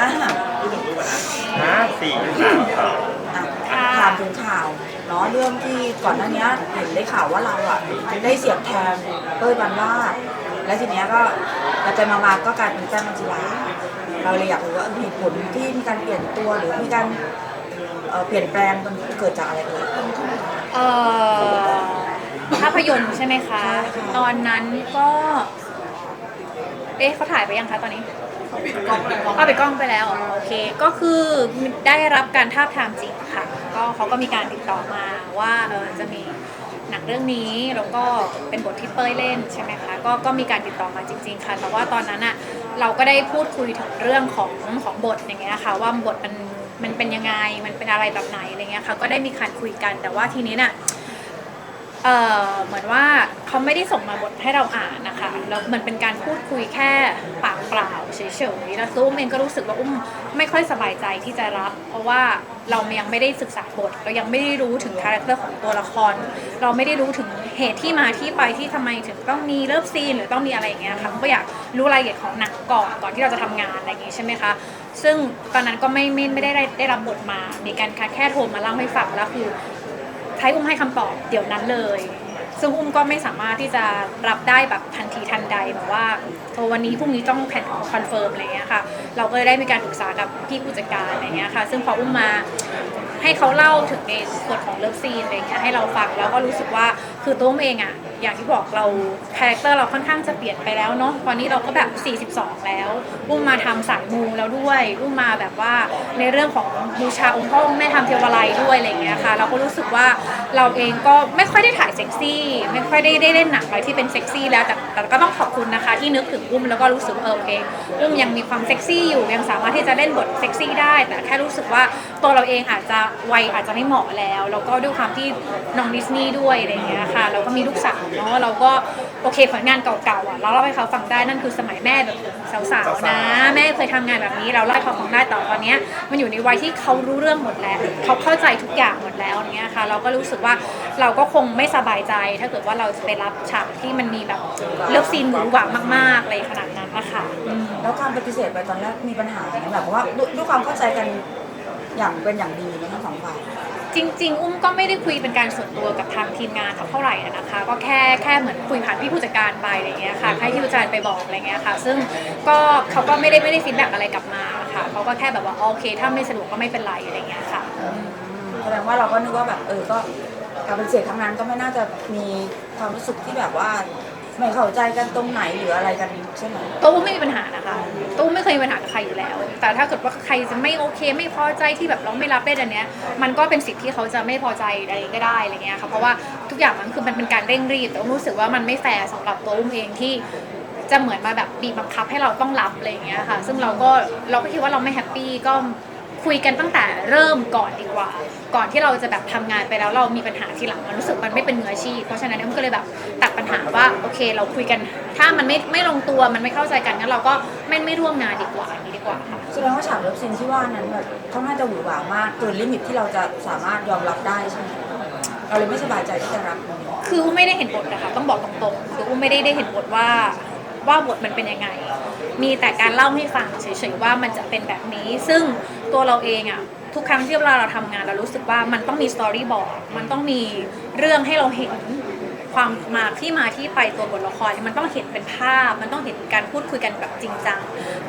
อะห้าสี่สามสองอะถามถึงข่าวเนาะเรื่องที่ก่อนหน้านี้เห็นได้ข่าวว่าเราอะได้เสียบแทนเป้ยบันวาดและทีเนี้ยก็ไปไปมามาก็กลายเป็นแก้มมัญจิลาเราเลยอยากรู้ว่าเหตุผลที่มีการเปลี่ยนตัวหรือมีการเปลี่ยนแปลงมันเกิดจากอะไรเอ่ยเอ่อภาพยนตร์ใช่ไหมคะ ตอนนั้นก็ เอ๊ะเขาถ่ายไปยังคะตอนนี้ เอาไปกล้องไปแล้วอ๋อโอเค ก็คือได้รับการทาบทามจริงค่ะ ก็เขาก็มีการติดต่อมาว่าเออจะมีหนังเรื่องนี้แล้วก็เป็นบทที่เป้ยเล่นใช่ไหมคะก็ก็มีการติดต่อมาจริง ๆ ค่ะ แต่ว่าตอนนั้นอะเราก็ได้พูดคุยถึงเรื่องของของบทอย่างเงี้ยค่ะว่าบทมันมันเป็นยังไงมันเป็นอะไรแบบไหนอะไรเงี้ยค่ะ ก็ได้มีการคุยกันแต่ว่าทีนี้น่ะ เอ่อเหมือนว่าเขาไม่ได้ส่งมาบทให้เราอ่านนะคะแล้วมันเป็นการพูดคุยแค่ปากเปล่าเฉยๆแล้วตัวอุ้มเองก็รู้สึกว่าอุ้มไม่ค่อยสบายใจที่จะรับ เพราะว่าเรายังไม่ได้ศึกษาบท เรายังไม่ได้รู้ถึงคาแรคเตอร์ของตัวละคร เราไม่ได้รู้ถึงเหตุที่มาที่ไปที่ทำไมถึงต้องมีเลิฟซีนหรือต้องมีอะไรอย่างเงี้ยค่ะก็อยากรู้รายละเอียดของหนังก่อนก่อนที่เราจะทำงานอะไรอย่างงี้ใช่ไหมคะซึ่งตอนนั้นก็ไม่ไม่ไม่ได้ได้รับบทมา มีการแค่โทรมาเล่าให้ฟังแล้วคือ ใช้อุ้มให้คำตอบเดี๋ยวนั้นเลย ซึ่งอุ้มก็ไม่สามารถที่จะรับได้แบบทันทีทันใดแบบว่าโทรวันนี้พรุ่งนี้ต้องแผ่นคอนเฟิร์มอะไรเงี้ยค่ะ เราก็เลยได้มีการปรึกษากับพี่ผู้จัดการอะไรเงี้ยค่ะ ซึ่งพออุ้มมาให้เขาเล่าถึงในส่วนของเลิฟซีนอะไรเงี้ยให้เราฟังแล้วก็รู้สึกว่า คือตัวอุ้มเองอะอย่างที่บอกเราคาแรคเตอร์เราค่อนข้างจะเปลี่ยนไปแล้วเนาะตอนนี้เราก็แบบ 42 แล้วอุ้มมาทำสายมูแล้วด้วยอุ้มมาแบบว่าในเรื่องของบูชาองค์พ่อองค์แม่ทำเทวาลัยด้วยอะไรอย่างเงี้ยค่ะ เราก็รู้สึกว่าเราเองก็ไม่ค่อยได้ถ่ายเซ็กซี่ ไม่ค่อยได้ได้เล่นหนังอะไรที่เป็นเซ็กซี่แล้วแต่แต่ก็ต้องขอบคุณนะคะ ที่นึกถึงอุ้มแล้วก็รู้สึกเออโอเคอุ้มยังมีความเซ็กซี่อยู่ยังสามารถที่จะเล่นบทเซ็กซี่ได้ แต่แค่รู้สึกว่าตัวเราเองอาจจะวัยอาจจะไม่เหมาะแล้ว แล้วก็ด้วยความที่น้องดิสนีย์ด้วยอะไรอย่างเงี้ยค่ะเราก็มีลูกสาวเนาะเราก็โอเคผลงานเก่าๆอะเราเล่าให้เขาฟังได้นั่นคือสมัยแม่แบบสาวๆนะ แม่เคยทำงานแบบนี้เราเล่าให้เขาฟังได้แต่ตอนเนี้ยมันอยู่ในวัยที่เขารู้เรื่องหมดแล้วเขาเข้าใจทุกอย่างหมดแล้วเนี้ยค่ะ เราก็รู้สึกว่าเราก็คงไม่สบายใจ ถ้าเกิดว่าเราจะไปรับฉากที่มันมีแบบเลิฟซีนหวือหวามากๆอะไรขนาดนั้นนะคะอืมแล้วการปฏิเสธไปตอนแรกมีปัญหาไหมแบบว่าด้วยด้วยความเข้าใจกัน อย่างเป็นอย่างดีนะทั้งสองฝ่าย จริง ๆ อุ้มก็ไม่ได้คุยเป็นการส่วนตัวกับทางทีมงานเขาเท่าไหร่อะนะคะ ก็แค่แค่เหมือนคุยผ่านพี่ผู้จัดการไปอะไรเงี้ยค่ะให้พี่ผู้จัดการไปบอกอะไรเงี้ยค่ะ ซึ่งก็เขาก็ไม่ได้ไม่ได้ฟีดแบ็กอะไรกลับมาค่ะเขาก็แค่แบบว่าโอเค ถ้าไม่สะดวกก็ไม่เป็นไรอะไรเงี้ยค่ะแสดงว่าเราก็นึกว่าแบบเออก็การเป็นเสียทำงานก็ไม่น่าจะมีความรู้สึกที่แบบว่า ไม่เข้าใจกันตรงไหนหรืออะไรกันใช่ไหมตู้ไม่มีปัญหานะคะตู้ไม่เคยมีปัญหากับใครอยู่แล้ว แต่ถ้าเกิดว่าใครจะไม่โอเค ไม่พอใจที่แบบเราไม่รับได้อันเนี้ย มันก็เป็นสิทธิ์ที่เขาจะไม่พอใจอะไรก็ได้อะไรเงี้ยค่ะเพราะว่าทุกอย่างมันคือมันเป็นการเร่งรีบแต่อุ้มรู้สึกว่ามันไม่แฟร์สำหรับตัวอุ้มเองที่จะเหมือนมาแบบบีบบังคับให้เราต้องรับอะไรเงี้ยค่ะ ซึ่งเราก็เราก็คิดว่าเราไม่แฮปปี้ก็ คุยกันตั้งแต่เริ่มก่อนดีกว่า ก่อนที่เราจะแบบทำงานไปแล้วเรามีปัญหาทีหลังมันรู้สึกมันไม่เป็นมืออาชีพเพราะฉะนั้นเนี่ยมันก็เลยแบบตัดปัญหาว่าโอเค เราคุยกัน ถ้ามันไม่ไม่ลงตัวมันไม่เข้าใจกันงั้นเราก็ไม่ไม่ร่วมงานดีกว่าอย่างนี้ดีกว่าค่ะแสดงว่าฉากเลิฟซีนที่ว่านั้นแบบค่อนข้างจะหวือหวามากเกินลิมิตที่เราจะสามารถยอมรับได้ใช่ไหมเราเลยไม่สบายใจที่จะรับมันคืออุ้มไม่ได้เห็นบทนะคะต้องบอกตรงๆคืออุ้มไม่ได้ได้เห็นบทว่าว่าบทมันเป็นยังไง มีแต่การเล่าให้ฟังเฉยๆว่ามันจะเป็นแบบนี้ ซึ่ง ตัวเราเองอะทุกครั้งที่เวลาเราทำงานเรารู้สึกว่ามันต้องมีสตอรี่บอร์ดมันต้องมีเรื่องให้เราเห็นความมาที่มาที่ไปตัวบทละครเนี่ยมันต้องเห็นเป็นภาพ มันต้องเห็นการพูดคุยกันแบบจริงจัง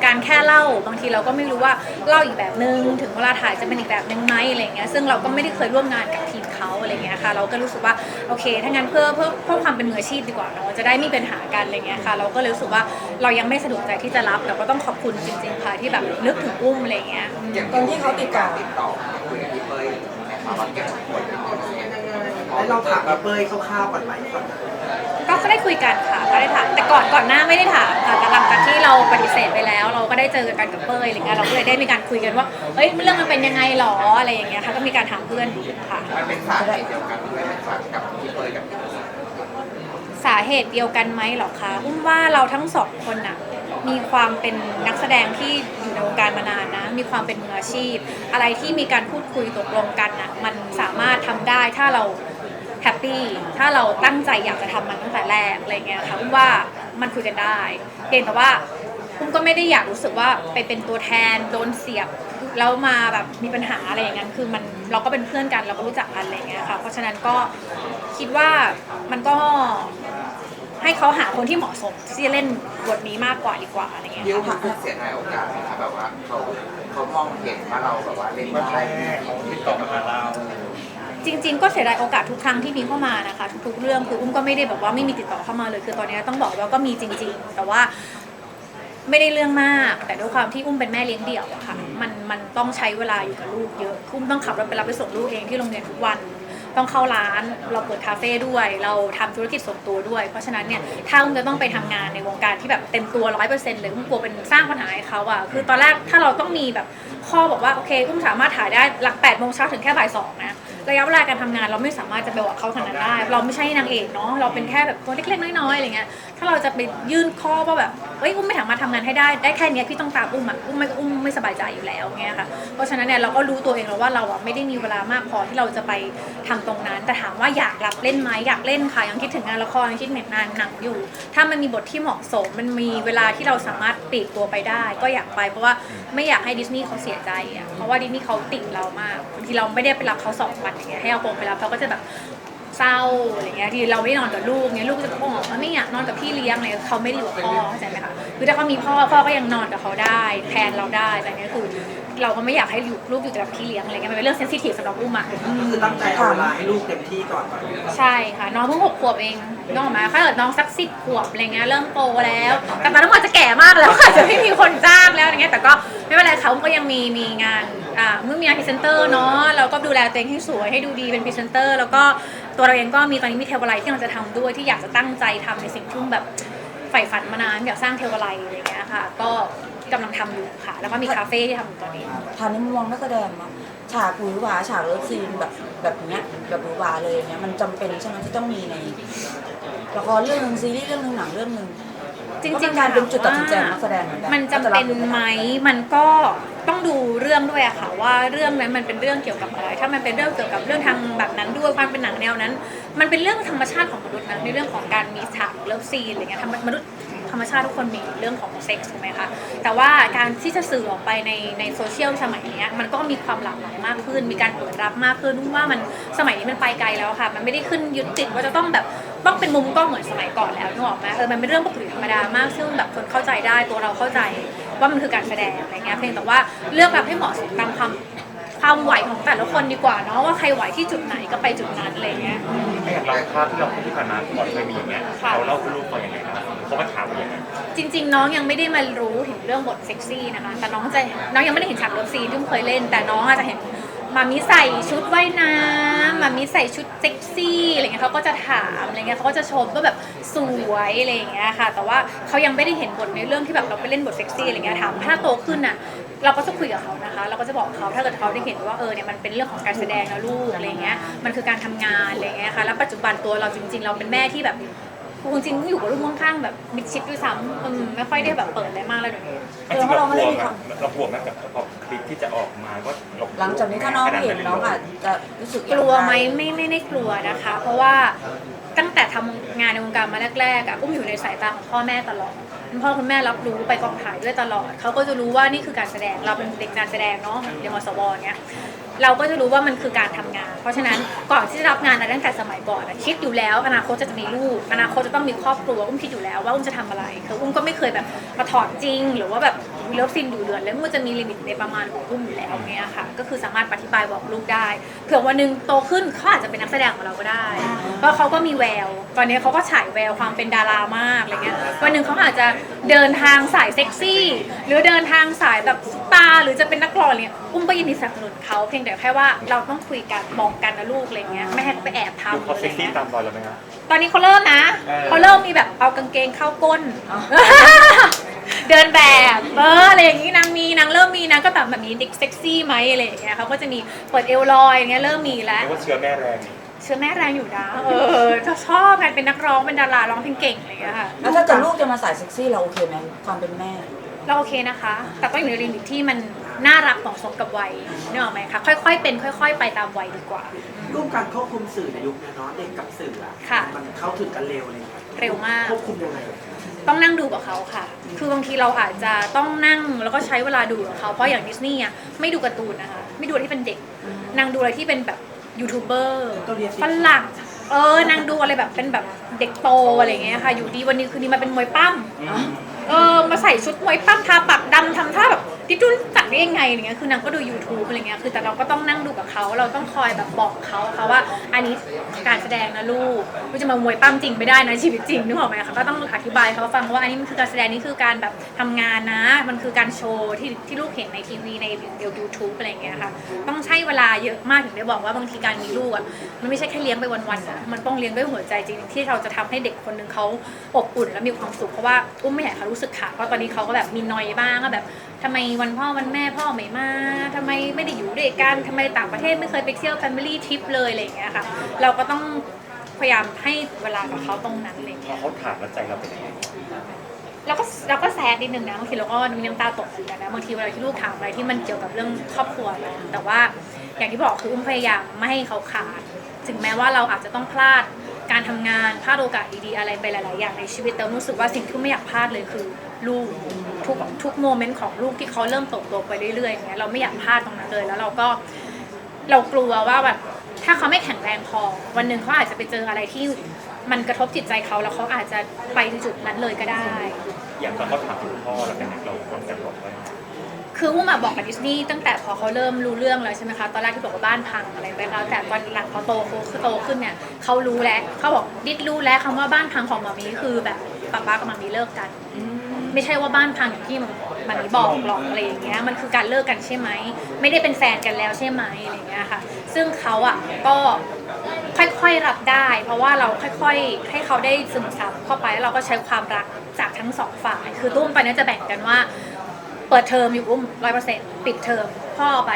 การแค่เล่าบางทีเราก็ไม่รู้ว่าเล่าอีกแบบนึง ถึงเวลาถ่ายจะเป็นอีกแบบนึงไหมอะไรเงี้ยซึ่งเราก็ไม่ได้เคยร่วมงานกับทีม เขาอะไรเงี้ยค่ะ เราก็รู้สึกว่าโอเค ถ้างั้นเพื่อเพื่อเพื่อความเป็นมืออาชีพดีกว่าเนาะจะได้ไม่เป็นปัญหากันอะไรเงี้ยค่ะ เราก็เลยรู้สึกว่าเรายังไม่สะดวกใจที่จะรับแต่ก็ต้องขอบคุณจริงๆค่ะที่แบบนึกถึงอุ้มอะไรเงี้ยอืมตอนที่เขาติดต่อติดต่อคุยกับพี่เป้ยนะครับว่าเก็บผลแล้วเราถามพี่เป้ยคร่าวๆก่อนไหมก่อนนะ ก็ก็ได้คุยกันค่ะก็ได้ถามแต่ก่อนก่อนหน้าไม่ได้ถามค่ะแต่หลังจากที่เราปฏิเสธไปแล้ว เราก็ได้เจอกันกับเป้ยอะไรเงี้ยเราก็เลยได้มีการคุยกันว่าเฮ้ยเรื่องมันเป็นยังไงหรออะไรอย่างเงี้ยค่ะก็มีการถามเพื่อนค่ะ มันเป็นสาเหตุเดียวกันด้วยไหมครับกับพี่เป้ยกับพี่สาเหตุเดียวกันไหมหรอคะอุ้มว่าเราทั้งสองคนน่ะมีความเป็นนักแสดงที่อยู่ในวงการมานานนะ มีความเป็นมืออาชีพ อะไรที่มีการพูดคุยตกลงกันน่ะมันสามารถทำได้ถ้าเรา แฮปปี้ถ้าเราตั้งใจอยากจะทำมันตั้งแต่แรกอะไรเงี้ยค่ะอุ้มว่ามันคุยกันได้เพียงแต่ว่าอุ้มก็ไม่ได้อยากรู้สึกว่าไปเป็นตัวแทนโดนเสียบแล้วมาแบบมีปัญหาอะไรอย่างนั้นคือมันเราก็เป็นเพื่อนกันเราก็รู้จักกันอะไรอย่างเงี้ยค่ะเพราะฉะนั้นก็คิดว่ามันก็ให้เขาหาคนที่เหมาะสมที่จะเล่นบทนี้มากกว่าดีกว่าอะไรเงี้ยยิ้วค่ะมันเสียดายโอกาสไหมคะแบบว่าเขาเขามองเห็นว่าเราแบบว่าเล่นวันได้แรกเขาติดต่อมาหาเรา จริง ๆ ก็เสียดายโอกาสทุกครั้งที่มีเข้ามานะคะ ทุกๆเรื่องคืออุ้มก็ไม่ได้แบบว่าไม่มีติดต่อเข้ามาเลย คือตอนนี้ต้องบอกว่าก็มีจริง ๆ แต่ว่าไม่ได้เรื่องมาก แต่ด้วยความที่อุ้มเป็นแม่เลี้ยงเดี่ยวอะค่ะมันมันต้องใช้เวลาอยู่กับลูกเยอะอุ้มต้องขับรถไปรับไปส่งลูกเองที่โรงเรียนทุกวันต้องเข้าร้าน เราเปิดคาเฟ่ด้วย เราทำธุรกิจส่วนตัวด้วย เพราะฉะนั้นเนี่ย ถ้าอุ้มจะต้องไปทำงานในวงการที่แบบเต็มตัวร้อยเปอร์เซ็นต์เลยอุ้มกลัวเป็นสร้างปัญหาให้เขาอะคือตอนแรกถ้าเราต้องมีแบบ ข้อบอกว่าโอเคอุ้มสามารถถ่ายได้หลักแปดโมงเช้าถึงแค่บ่ายสองนะระยะเวลาการทำงานเราไม่สามารถจะไปบอกเขาขนาดนั้นได้ เราไม่ใช่นางเอกเนาะเราเป็นแค่แบบตัวเล็กๆน้อยๆอะไรเงี้ยถ้าเราจะไปยื่นข้อว่าแบบเอ้ยอุ้มไม่สามารถทำงานให้ได้ได้แค่เนี้ยพี่ต้องตามอุ้มอะอุ้มไม่อุ้มไม่สบายใจอยู่แล้วเงี้ยค่ะเพราะฉะนั้นเนี่ยเราก็รู้ตัวเองแล้วว่าเราอะไม่ได้มีเวลามากพอที่เราจะไปทำตรงนั้น แต่ถามว่าอยากรับเล่นไหมอยากเล่นค่ะยังคิดถึงงานละครยังคิดถึงงานหนังอยู่ ถ้ามันมีบทที่เหมาะสมมันมีเวลาที่เราสามารถปลีกตัวไปได้ ก็อยากไปเพราะว่าไม่อยากให้ดิสนีย์เขาเสียใจอะเพราะว่าดิสนีย์เขาติดเรามากบางทีเราไม่ได้ไปรับเขาสองวันอย่างเงี้ยให้เอาโปงไปรับเขาก็จะแบบ เศร้าอะไรเงี้ยที่เราไม่ได้นอนกับลูกเงี้ยลูกก็จะบอกว่าไม่อยากนอนกับพี่เลี้ยงเลยเขาไม่ได้อยู่กับพ่อเข้าใจไหมคะคือถ้าเขามีพ่อพ่อก็ยังนอนกับเขาได้แทนเราได้แต่เนี้ยคือเราก็ไม่อยากให้ลูกลูกอยู่แต่กับพี่เลี้ยงอะไรเงี้ยมันเป็นเรื่องเซนซิทีฟสำหรับอุ้มอะคือตั้งใจเอาเวลาให้ลูกเต็มที่ก่อนก่อนใช่ค่ะน้องเพิ่งหกขวบเองน้องออกมาถ้าเกิดน้องสักสิบขวบอะไรเงี้ยเริ่มโตแล้ว แต่ตอนนั้นมันจะแก่มากแล้วค่ะจะไม่มีคนจ้างแล้วอะไรเงี้ยแต่ก็ไม่เป็นไรเขาก็ยังมีมีงานอ่าเมื่อมีงานพรีเซนเตอร์เนาะเราก็ดูแลตัวเองให้สวยให้ดูดีเป็นพรีเซนเตอร์แล้วก็ ตัวเราเองก็มีตอนนี้มีเทวไลท์ที่เราจะทำด้วยที่อยากจะตั้งใจทำในสิ่งที่แบบใฝ่ฝันมานานอยากสร้างเทวไลอะไรเงี้ยค่ะ ก็กำลังทำอยู่ค่ะ แล้วก็มีคาเฟ่ที่ทำอยู่ตอนนี้ทานในมุมมองนักแสดงเนาะฉากหวือหวาฉากเลิฟซีนแบบแบบเนี้ยแบบหวือหวาเลยเนี้ยมันจำเป็นใช่ไหมที่ต้องมีในละครเรื่องหนึ่งซีรีส์เรื่องหนึ่งหนังเรื่องหนึ่งจก็ริเป็งนๆการเป็นจุดตัดสินใจนักแสดงเหมือนกันมันจำเป็นไหมมันก็ต้องดู รื่องด้วยอะค่ะว่าเรื่องนั้นมันเป็นเรื่องเกี่ยวกับอะไร ถ้ามันเป็นเรื่องเกี่ยวกับเรื่องทางแบบนั้นด้วยความเป็นหนังแนวนั้น มันเป็นเรื่องธรรมชาติของมนุษย์นะในเรื่องของการมีฉากเลิฟซีนอะไรเงี้ยธรรมนุษย์ธรรมชาติทุกคนมีเรื่องของเซ็กส์ถูกไหมคะแต่ว่าการที่จะสื่อออกไปในในโซเชียลสมัยนี้มันก็มีความหลากหลายมากขึ้น มีการเปิดรับมากขึ้นว่ามันสมัยนี้มันไปไกลแล้วค่ะ มันไม่ได้ขึ้นยึดติดว่าจะต้องแบบต้องเป็นมุมกล้องเหมือนสมัยก่อนแล้วนึกออกไหมเออมันเป็นเรื่องปกติธรรมดามากซึ่งแบบคนเข้าใจได้ตัวเราเข้าใจ ว่ามันคือการแสดงอะไรเงี้ยเพียงแต่ว่าเลือกรับให้เหมาะสมตามความความไหวของแต่ละคนดีกว่าเนาะว่าใครไหวที่จุดไหนก็ไปจุดนั้นอะไรเงี้ยไม่อย่างเราภาพที่เราที่ผ่านมาก่อนเคยมีอย่างเงี้ยค่ะ เราเล่าคุณลูกฟังยังไงครับเขามาถามว่ายังไงจริง ๆ น้องยังไม่ได้มารู้ถึงเรื่องบทเซ็กซี่นะคะแต่น้องจะน้องยังไม่ได้เห็นฉากเลิฟซีนที่เคยเล่น แต่น้องอาจจะเห็น มามิใส่ชุดว่ายน้ำมามิใส่ชุดเซ็กซี่อะไรเงี้ยเขาก็จะถามอะไรเงี้ยเขาก็จะชมว่าแบบสวยอะไรเงี้ยค่ะ แต่ว่าเขายังไม่ได้เห็นบทในเรื่องที่แบบเราไปเล่นบทเซ็กซี่อะไรเงี้ยถามถ้าโตขึ้นอะเราก็จะคุยกับเขานะคะ เราก็จะบอกเขาถ้าเกิดเขาได้เห็นว่าเออเนี่ยมันเป็นเรื่องของการแสดงนะลูกอะไรเงี้ยมันคือการทำงานอะไรเงี้ยค่ะแล้วปัจจุบันตัวเราจริง ๆ เราเป็นแม่ที่แบบ จริงๆอยู่กับลูกค่อนข้างแบบมิดชิดด้วยซ้ำอืมไม่ค่อยได้แบบเปิดอะไรมากเลยเดี๋ยวนี้ เออเพราะเราไม่ได้มีความ เรากลัวไหมกับพอคลิปที่จะออกมาว่าเรหลังจากนี้ถ้าน้องเห็นน้องอาจจะรู้สึกกลัวไหมไม่ไม่ได้กลัวนะคะ เพราะว่าตั้งแต่ทำงานในวงการมาแรกๆอะอุ้มอยู่ในสายตาของพ่อแม่ตลอดคุณพ่อคุณแม่รับรู้ไปกองถ่ายด้วยตลอด เขาก็จะรู้ว่านี่คือการแสดงเราเป็นเด็กการแสดงเนาะเรียนมสวเงี้ย เราก็จะรู้ว่ามันคือการทำงาน เพราะฉะนั้นก่อนที่จะรับงานอะไรตั้งแต่สมัยก่อนอะคิดอยู่แล้ว อนาคตจะมีลูก อนาคตจะต้องมีครอบครัวอุ้มคิดอยู่แล้วว่าอุ้มจะทำอะไรคืออุ้มก็ไม่เคยแบบมาถอดจริง หรือว่าแบบมีเลิฟซีนดูเดือดแล้วมันจะมีลิมิตในประมาณของอุ้มอยู่แล้วเงี้ยค่ะก็คือสามารถอธิบายบอกลูกได้เผื่อวันหนึงโตขึ้นเขาอาจจะเป็นนักแสดงของเราก็ได้ เพราะเขาก็มีแวว ตอนนี้เขาก็ฉายแววความเป็นดารามากอะไรเงี้ยวันหนึ่งเขาอาจจะเดินทางสายเซ็กซี่ หรือเดินทางสายแบบซุปตาร์หรือจะเป็นนักร้องอเงี้ยอุ้มก็ยินดีสนับสนุนเขาเพียงแต่แค่ว่าเราต้องคุยกันบอกกันนะลูกอะไรเงี้ยไม่ให้เขาไปแอบดูทำเขาอะไรเซ็กซี่เงี้ยตามรอยเราไหมครับ ตอนนี้เขาเริ่มนะเออ เขาเริ่มมีแบบเอากางเกงเข้าก้น เดินแบบเอออะไรอย่างงี้นางมีนางเริ่มมีนางก็แบบแบบนี้เด็กเซ็กซี่ไหมอะไรอย่างเงี้ยเขาก็จะมีเปิดเอวลอยอย่างเงี้ยเริ่มมีแล้ว เรียกว่าเชื้อแม่แรงเชื่อแม่แรงอยู่นะ เออถ้าชอบการเป็นนักร้องเป็นดาราร้องเพลงเก่งอะไรอย่างเงี้ยค่ะ แล้วถ้าเกิดลูกจะมาสายเซ็กซี่เราโอเคไหมความเป็นแม่ เราโอเคนะคะ แต่ก็อยู่ในลิมิตที่มัน น่ารักเหมาะสมกับวัยนึกออกไหมคะค่อยๆ เป็นค่อย ๆ ไปตามวัยดีกว่ารูปการควบคุมสื่อในยุคนี้เนาะเด็กกับสื่ออะค่ะ มันเข้าถึงกันเร็วเลยเร็วมาก ควบคุมยังไงต้องนั่งดูกับเขาค่ะ คือบางทีเราอาจจะต้องนั่งแล้วก็ใช้เวลาดูกับเขา เพราะอย่างดิสนีย์อะไม่ดูการ์ตูนนะคะ ไม่ดูอะไรที่เป็นเด็ก นางดูอะไรที่เป็นแบบยูทูบเบอร์ต้องเรียนสิฝรั่ง เออ นางดูอะไรแบบเป็นแบบเด็กโตอะไรอย่างเงี้ยค่ะ อยู่ดีวันนี้คืนนี้มาเป็นมวยปั้ม เออ มาใส่ชุดมวยปั้มทาปากดำทำท่าแบบ ดิจุนตักได้ยังไงอะไรเงี้ยคือนางก็ดู YouTube อะไรเงี้ยคือแต่เราก็ต้องนั่งดูกับเขาเราต้องคอยแบบบอกเขาค่ะว่า อันนี้การแสดงนะลูกไม่จะมามวยปั้มจริงไม่ได้นะชีวิตจริงนึกออกไหมคะก็ต้องอธิบายเขาฟังว่าอันนี้มันคือการแสดงนี่คือการแบบทำงานนะ มันคือการโชว์ที่ที่ลูกเห็นในทีวีในยูทูบอะไรเงี้ยค่ะต้องใช้เวลาเยอะมากถึงได้บอกว่าบางทีการมีลูกอะมันไม่ใช่แค่เลี้ยงไปวันๆนะมันต้องเลี้ยงด้วยหัวใจจริงที่เราจะทำให้เด็กคนหนึ่งเขาอบอุ่นและมีความสุขเพราะว่าอุ้มไม่อยากให้เขารู้สึกขาดเพราะตอนนี้เขาก็แบบมีนอยบ้างว่าแบบ ทำไมวันพ่อวันแม่พ่อไม่มาทำไมไม่ได้อยู่ด้วยกันทำไมต่างประเทศไม่เคยไปเที่ยว Family Trip เลยอะไรอย่างเงี้ยค่ะ เราก็ต้องพยายามให้เวลากับเขาตรงนั้นอะไรอย่างพเงี้อยเขาถามแล้วใจเราเป็นยังไงเราก็เราก็แซดนิดนึงนะบางทีเราก็มีน้ำตาตกเหมือนกันนะบางทีเวลาที่ลูกถามอะไรที่มันเกี่ยวกับเรื่องครอบครัวเราแต่ว่าอย่างที่บอกคืออุ้มพยายามไม่ให้เขาขาด ถึงแม้ว่าเราอาจจะต้องพลาด การทำงานพลาดโอกาสดีๆอะไรไปหลาย ๆ อย่างในชีวิตแต่รู้สึกว่าสิ่งที่ไม่อยากพลาดเลยคือลูกทุกทุกโมเมนต์ของลูกที่เขาเริ่มโตโตไปเรื่อยๆอย่างเงี้ยเราไม่อยากพลาดตรงนั้นเลยแล้วเราก็เรากลัวว่าแบบถ้าเขาไม่แข็งแรงพอ วันหนึ่งเขาอาจจะไปเจออะไรที่มันกระทบจิตใจเขาแล้วเขาอาจจะไปจุดนั้นเลยก็ได้ อย่างตอนเขาถามคุณพ่อแล้วเป็นเราควรจะบอกว่า คืออุ้มอะบอกกับดิสนีย์ตั้งแต่พอเขาเริ่มรู้เรื่องแล้วใช่ไหมคะ ตอนแรกที่บอกว่าบ้านพังอะไรไปแล้วแต่ตอนหลังพอโตเขาโตขึ้นเนี่ยเขารู้แล้วเขาบอกดิสรู้แล้วคำว่าบ้านพังของมามีคือแบบป๊าป๊ากับมามีเลิกกัน ไม่ใช่ว่าบ้านพังอย่างที่มันมันบอกหรอกอะไรอย่างเงี้ยมันคือการเลิกกันใช่ไหมไม่ได้เป็นแฟนกันแล้วใช่ไหมอะไรอย่างเงี้ยค่ะ ซึ่งเขาอะก็ค่อยๆรับได้ เพราะว่าเราค่อยๆ ให้เขาได้ซึมซับเข้าไปแล้วเราก็ใช้ความรักจากทั้งสองฝ่าย คือตุ้มไปเนี่ยจะแบ่งกันว่า เปิดเทอมอยู่อุ้มร้อยเปอร์เซ็นต์ปิดเทอมพ่อไป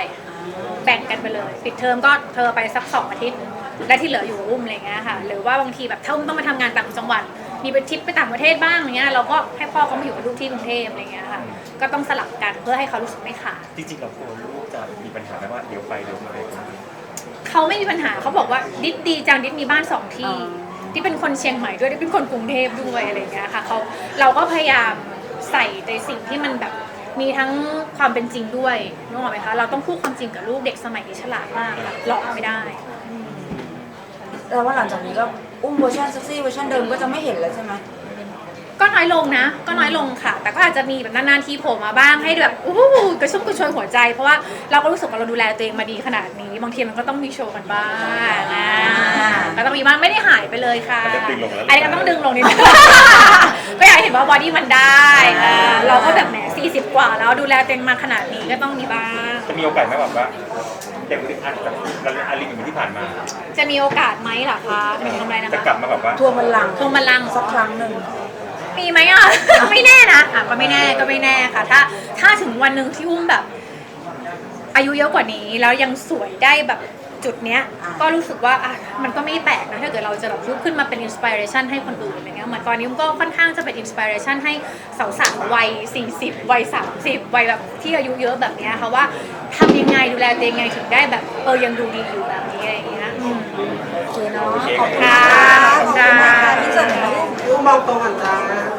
แบ่งกันไปเลย ปิดเทอมก็เธอไปสักสองอาทิตย์ และที่เหลืออยู่กับอุ้มอะไรเงี้ยค่ะ หรือว่าบางทีแบบถ้าอุ้มต้องไปทำงานต่างจังหวัด มีไปทริปไปต่างประเทศบ้างอย่างเงี้ยเราก็ให้พ่อเขามาอยู่กับลูกที่กรุงเทพอะไรเงี้ยค่ะ ก็ต้องสลับกันเพื่อให้เขารู้สึกไม่ขาด จริงๆเรากลัวลูกจะมีปัญหาไหมว่าเดี๋ยวไปเดี๋ยวมาเลยเขาไม่มีปัญหาเขาบอกว่าดิดดีจังดิดมีบ้านสองที่อ่าที่เป็นคนเชียงใหม่ด้วยดิดเป็นคนกรุงเทพด้วยอะไรเงี้ยค่ะเขาเราก็พยายามใส่ในสิ่งที่มันแบบ มีทั้งความเป็นจริงด้วยนึกออกไหมคะ เราต้องพูดความจริงกับลูกเด็กสมัยนี้ฉลาดมากค่ะหลอกไม่ได้แต่ว่าหลังจากนี้ก็อุ้มเวอร์ชันเซ็กซี่เวอร์ชันเดิมก็จะไม่เห็นแล้วใช่ไหมก็น้อยลงนะ ก็น้อยลงค่ะ แต่ก็อาจจะมีแบบนานๆทีโผล่มาบ้างให้แบบอู้หูกระชุ่มกระชวยหัวใจ เพราะว่าเราก็รู้สึกว่าเราดูแลตัวเองมาดีขนาดนี้ บางทีมันก็ต้องมีโชว์กันบ้างนะก็ต้องมีบ้างไม่ได้หายไปเลยค่ะมันจะดึงลงแล้วอันนี้ก็ต้องดึงลงนิดนึงก็อยากให้เห็นว่าบอดี้มันได้อ่าเราก็แบบแหม 40 กว่าแล้วดูแลตัวเองมาขนาดนี้ก็ต้องมีบ้าง จะมีโอกาสไหมแบบว่าเด็กอาจจะอาริอย่างที่ผ่านมาจะมีโอกาสไหมล่ะคะเป็นทำอะไรนะจะคะกลับมาแบบว่าทวงบัลลังก์ทวงบัลลังก์สักครั้งหนึ่ง มีไหมอะ ไม่แน่นะอะก็ไม่แน่ก็ไม่แน่ค่ะ ถ้าถ้าถึงวันหนึ่งที่อุ้มแบบ อายุเยอะกว่านี้แล้วยังสวยได้แบบ จุดเนี้ยก็รู้สึกว่าอะมันก็ไม่แปลกนะถ้าเกิดเราจะแบบลุกขึ้นมาเป็นอินสปิเรชันให้คนอื่นอะไรเงี้ยเหมือนตอนนี้อุ้มก็ค่อนข้างจะเป็นอินสปิเรชันให้สาวๆวัย 40 วัย 30 วัยแบบที่อายุเยอะแบบเนี้ยค่ะว่าทำยังไงดูแลตัวเองยังไงถึงได้แบบเออยังดูดีอยู่แบบนี้อะไรเงี้ยอืมโอเคเนาะโอเคขอบคุณค่ะค่ะขอบคุณค่ะที่เจอหนูลูกมองตรงกันจ้า